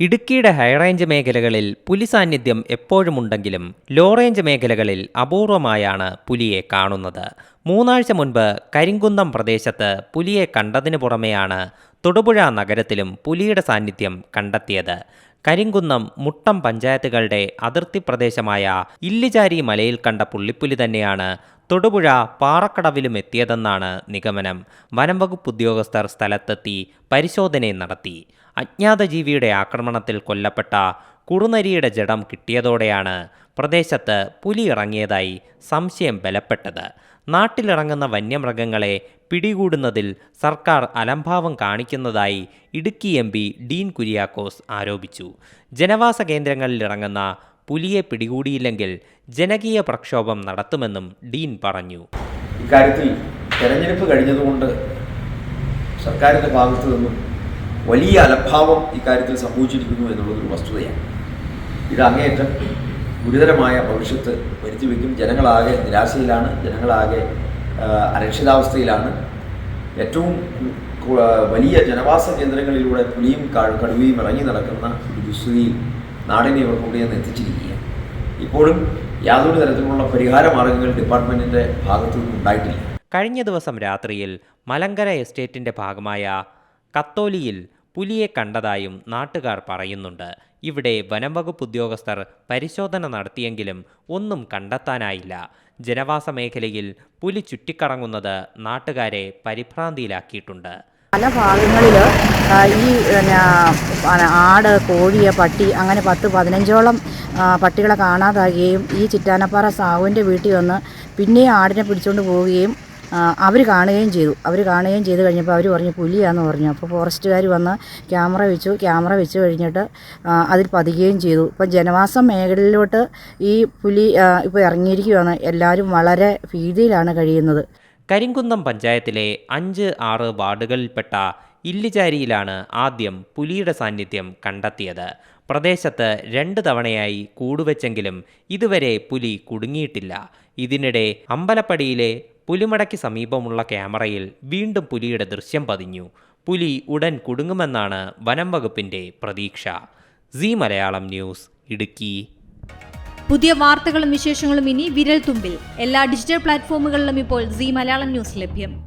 ഇടുക്കിയുടെ ഹൈറേഞ്ച് മേഖലകളിൽ പുലി സാന്നിധ്യം എപ്പോഴുമുണ്ടെങ്കിലും ലോ റേഞ്ച് മേഖലകളിൽ അപൂർവമായാണ് പുലിയെ കാണുന്നത്. മൂന്നാഴ്ച മുൻപ് കരിങ്കുന്നം പ്രദേശത്ത് പുലിയെ കണ്ടതിനു പുറമെയാണ് തൊടുപുഴ നഗരത്തിലും പുലിയുടെ സാന്നിധ്യം കണ്ടെത്തിയത്. കരിങ്കുന്നം മുട്ടം പഞ്ചായത്തുകളുടെ അതിർത്തി പ്രദേശമായ ഇല്ലിചാരി മലയിൽ കണ്ട പുള്ളിപ്പുലി തന്നെയാണ് തൊടുപുഴ പാറക്കടവിലും എത്തിയതെന്നാണ് നിഗമനം. വനംവകുപ്പ് ഉദ്യോഗസ്ഥർ സ്ഥലത്തെത്തി പരിശോധനയും നടത്തി. അജ്ഞാത ജീവിയുടെ ആക്രമണത്തിൽ കൊല്ലപ്പെട്ട കുറുനരിയുടെ ജഡം കിട്ടിയതോടെയാണ് പ്രദേശത്ത് പുലി ഇറങ്ങിയതായി സംശയം ബലപ്പെട്ടത്. നാട്ടിലിറങ്ങുന്ന വന്യമൃഗങ്ങളെ പിടികൂടുന്നതിൽ സർക്കാർ അലംഭാവം കാണിക്കുന്നതായി Idukki M P Dean Kuriakose ആരോപിച്ചു. ജനവാസ കേന്ദ്രങ്ങളിൽ ഇറങ്ങുന്ന പുലിയെ പിടികൂടിയില്ലെങ്കിൽ ജനകീയ പ്രക്ഷോഭം നടത്തുമെന്നും ഡീൻ പറഞ്ഞു. ഇക്കാര്യത്തിൽ തെരഞ്ഞെടുപ്പ് കഴിഞ്ഞതുകൊണ്ട് സർക്കാരിന്റെ ഭാഗത്തു നിന്നും വലിയ അലഭാവം ഇക്കാര്യത്തിൽ സംഭവിച്ചിരിക്കുന്നു എന്നുള്ളതൊരു വസ്തുതയാണ്. ഇത് അങ്ങേയറ്റം ഗുരുതരമായ ഭവിഷ്യത്ത് വരുത്തി വയ്ക്കും ജനങ്ങളാകെ നിരാശയിലാണ് ജനങ്ങളാകെ അരക്ഷിതാവസ്ഥയിലാണ്. ഏറ്റവും വലിയ ജനവാസ കേന്ദ്രങ്ങളിലൂടെ പുലിയും കടുവയും ഇറങ്ങി നടക്കുന്ന ഒരു ദുസ്ഥിതിയിൽ നാടിനെ ഇവർ കൊണ്ടുചെന്ന് എത്തിച്ചിരിക്കുകയാണ്. ഇപ്പോഴും യാതൊരു തരത്തിലുള്ള പരിഹാര മാർഗങ്ങൾ ഡിപ്പാർട്ട്മെന്റിന്റെ ഭാഗത്തു നിന്നും ഉണ്ടായിട്ടില്ല. കഴിഞ്ഞ ദിവസം രാത്രിയിൽ മലങ്കര എസ്റ്റേറ്റിന്റെ ഭാഗമായ കത്തോലിയിൽ പുലിയെ കണ്ടതായും നാട്ടുകാർ പറയുന്നുണ്ട്. ഇവിടെ വനംവകുപ്പ് ഉദ്യോഗസ്ഥർ പരിശോധന നടത്തിയെങ്കിലും ഒന്നും കണ്ടെത്താനായില്ല. ജനവാസ മേഖലയിൽ പുലി ചുറ്റിക്കറങ്ങുന്നത് നാട്ടുകാരെ പരിഭ്രാന്തിയിലാക്കിയിട്ടുണ്ട്. പല ഭാഗങ്ങളിൽ ഈ പിന്നെ, ആട് കോഴിയെ പട്ടി അങ്ങനെ പത്ത് പതിനഞ്ചോളം പട്ടികളെ കാണാതാകുകയും ഈ ചിറ്റാനപ്പാറ സാഹുവിന്റെ വീട്ടിൽ വന്ന് പിന്നെയും ആടിനെ പിടിച്ചുകൊണ്ട് പോവുകയും അവർ കാണുകയും ചെയ്തു. അവർ കാണുകയും ചെയ്ത് കഴിഞ്ഞപ്പോൾ അവർ പറഞ്ഞു പുലിയാന്ന് പറഞ്ഞു. അപ്പോൾ ഫോറസ്റ്റുകാർ വന്ന് ക്യാമറ വെച്ചു. ക്യാമറ വെച്ച് കഴിഞ്ഞിട്ട് അതിൽ പതിക്കുകയും ചെയ്തു. ഇപ്പം ജനവാസ മേഖലയിലോട്ട് ഈ പുലി ഇപ്പോൾ ഇറങ്ങിയിരിക്കുകയാണ് എല്ലാവരും വളരെ ഭീതിയിലാണ് കഴിയുന്നത്. കരിങ്കുന്നം പഞ്ചായത്തിലെ അഞ്ച് ആറ് വാർഡുകളിൽപ്പെട്ട ഇല്ലിചാരിയിലാണ് ആദ്യം പുലിയുടെ സാന്നിധ്യം കണ്ടെത്തിയത്. പ്രദേശത്ത് രണ്ട് തവണയായി കൂടുവെച്ചെങ്കിലും ഇതുവരെ പുലി കുടുങ്ങിയിട്ടില്ല. ഇതിനിടെ അമ്പലപ്പടിയിലെ പുലിമടയ്ക്ക് സമീപമുള്ള ക്യാമറയിൽ വീണ്ടും പുലിയുടെ ദൃശ്യം പതിഞ്ഞു. പുലി ഉടൻ കുടുങ്ങുമെന്നാണ് വനം വകുപ്പിന്റെ പ്രതീക്ഷ. സി മലയാളം ന്യൂസ് ഇടുക്കി. പുതിയ വാർത്തകളും വിശേഷങ്ങളും ഇനി വിരൽ തുമ്പിൽ എല്ലാ ഡിജിറ്റൽ പ്ലാറ്റ്ഫോമുകളിലും ഇപ്പോൾ സി മലയാളം ന്യൂസ് ലഭ്യം.